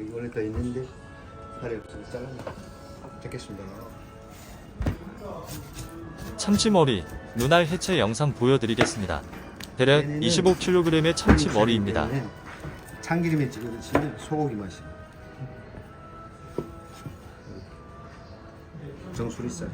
여기 원래 더 있는데 살이 없어서 잘라 잡겠습니다. 참치머리 눈알 해체 영상 보여드리겠습니다. 대략 얘네는 25kg의 참치머리입니다. 참기름에 찍어 드시면 소고기 맛이. 정수리살.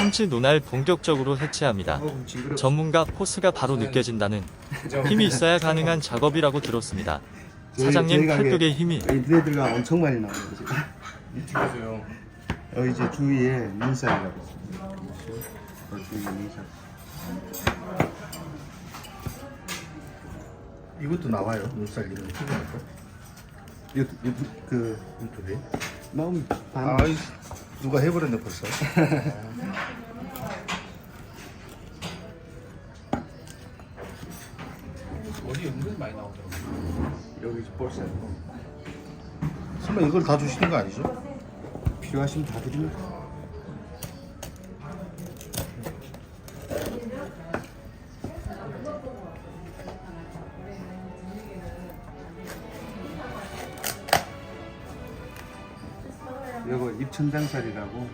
참치 눈알 본격적으로 해체합니다. 전문가 포스가 바로 느껴진다는 힘이 있어야 가능한 작업이라고 들었습니다. 저희- 사장님 팔뚝의 힘이 인터넷들과 엄청 많이 나와요. 지금. 유튜브에서요. 여기 이제 주위에 눈살이라고. 그 주위에 눈살. 이것도 나와요. 눈살 이런 거. 유, 유, 그 유튜브에. 나오면 반. 아, 이- 누가 해버렸네 벌써. 머리 은근 많이 나오더라고요. 여기 볼살. 설마 이걸 다 주시는 거 아니죠? 필요하시면 다 드립니다. 이거 입천장살이라고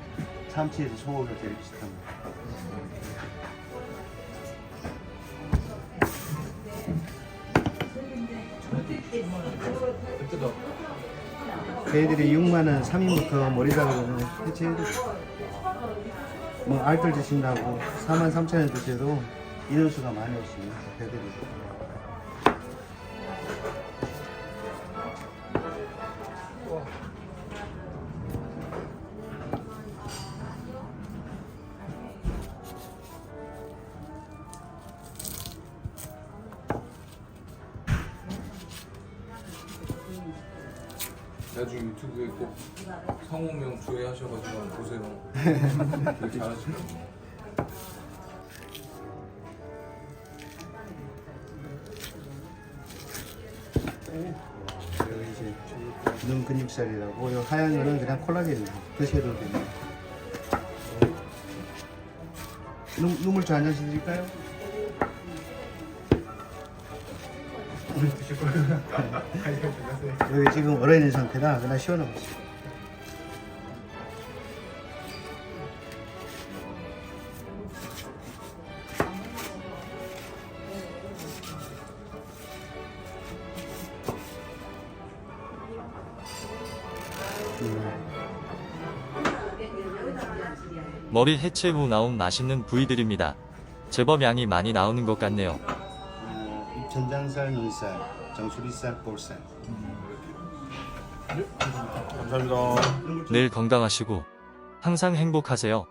참치에서 소고기가 제일 비슷합니 다. 그때도 저희들이 6만 원 3인부터 머리 작업은 해체해도 뭐 알뜰 드신다고 4만 3천 원 드셔도 인원수가 많이 오시면 해드리고 나중에 유튜브에 꼭 성우명 조회하셔가지고 한번 보세요. 되게 잘하시거든요. 여기 이제 눈 근육살이라고 요 하얀 거는 그냥 콜라겐 드셔도 됩니다. 눈, 눈물주 한 잔씩 드릴까요? 여기 지금 얼어있는 상태라 그냥 시원하고 있어요. 머리 해체 후 나온 맛있는 부위들입니다. 제법 양이 많이 나오는 것 같네요. 어, 입천장살, 눈살, 정수리살, 볼살. 감사합니다. 늘 건강하시고 항상 행복하세요.